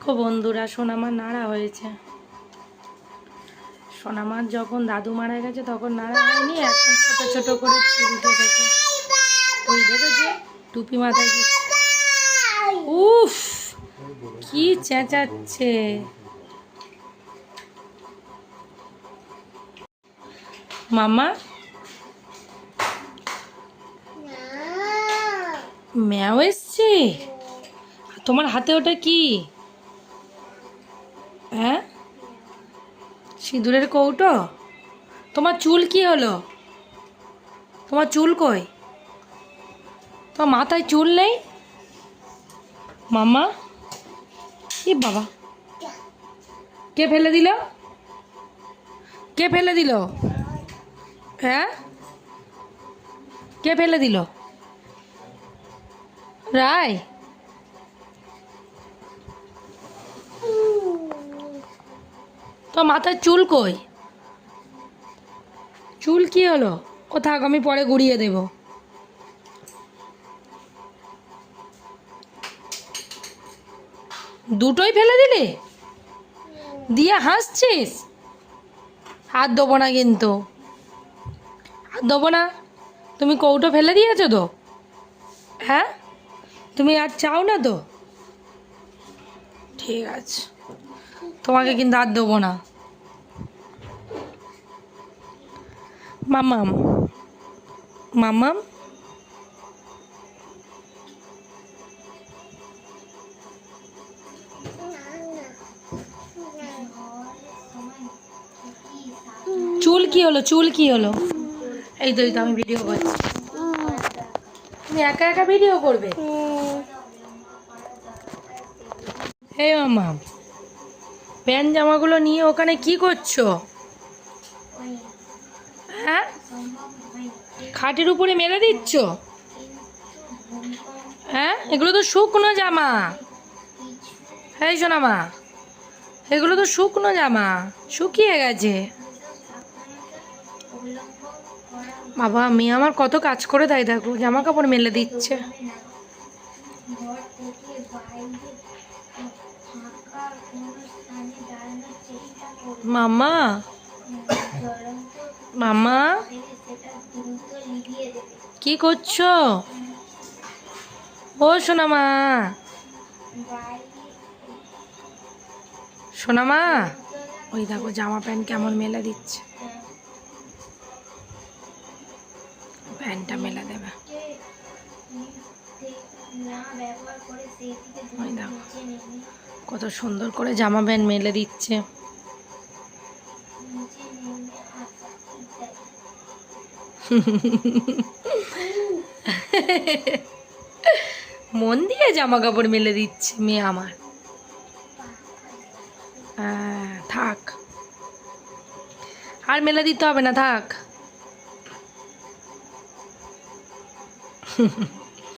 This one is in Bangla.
দেখো বন্ধুরা সোনামার নাড়া হয়েছে। সোনামার যখন দাদু মারা গেছে তখন নাড়া হয়নি এখন ছোট ছোট করে চুল কেটেছে। ওই দেখেছে টুপি মাথায় দিচ্ছে। উফ কি চেঁচাচ্ছে। মামা ম্যাও এসছে? তোমার হাতে ওটা কি? সিঁদুরের কৌটো? তোমার চুল কি হলো? তোমার চুল কই? তোমার মাথায় চুল নেই? মামা ই বাবা। কে ফেলে দিল? কে ফেলে দিল? হ্যাঁ? কে ফেলে দিল? রায়? তো মাথার চুল কই? চুল কি হলো? ও থাক আমি পরে গুড়িয়ে দেব। দুটোই ফেলে দিলি? দিয়ে হাসছিস? হাত দেবো না কিন্তু। হাত দেবো না? তুমি কৌটো ফেলে দিয়েছ তো? হ্যাঁ? তুমি আর চাও না তো? ঠিক আছে। তোমাকে কিন্তু আর দেবো না। মামাম। মামাম? চুল কি হলো? চুল কি হলো? এই তো এই তো আমি ভিডিও করছি। তুমি একা একা ভিডিও করবে? হে মামা প্যান্ট জামাগুলো নিয়ে ওখানে কি করছ? হ্যাঁ? খাটের উপরে মেলে দিচ্ছ? হ্যাঁ? এগুলো তো শুকনো জামা। এই মা এগুলো তো শুকনো জামা, শুকিয়ে গেছে। বাবা, মেয়ে আমার কত কাজ করে দেয় দেখো, জামা কাপড় মেলে দিচ্ছে। মামা? মামা? কি করছ? ও সোনামা। সোনামা? ওই দেখো, জামা প্যান্ট কেমন মেলা দিচ্ছে। প্যান্টটা মেলা দেবে। কত সুন্দর করে জামা প্যান্ট মেলে দিচ্ছে। মন দিয়ে জামা কাপড় মেলে দিচ্ছে মেয়ে আমার। হ্যাঁ থাক। আর মেলে দিতে হবে না, থাক।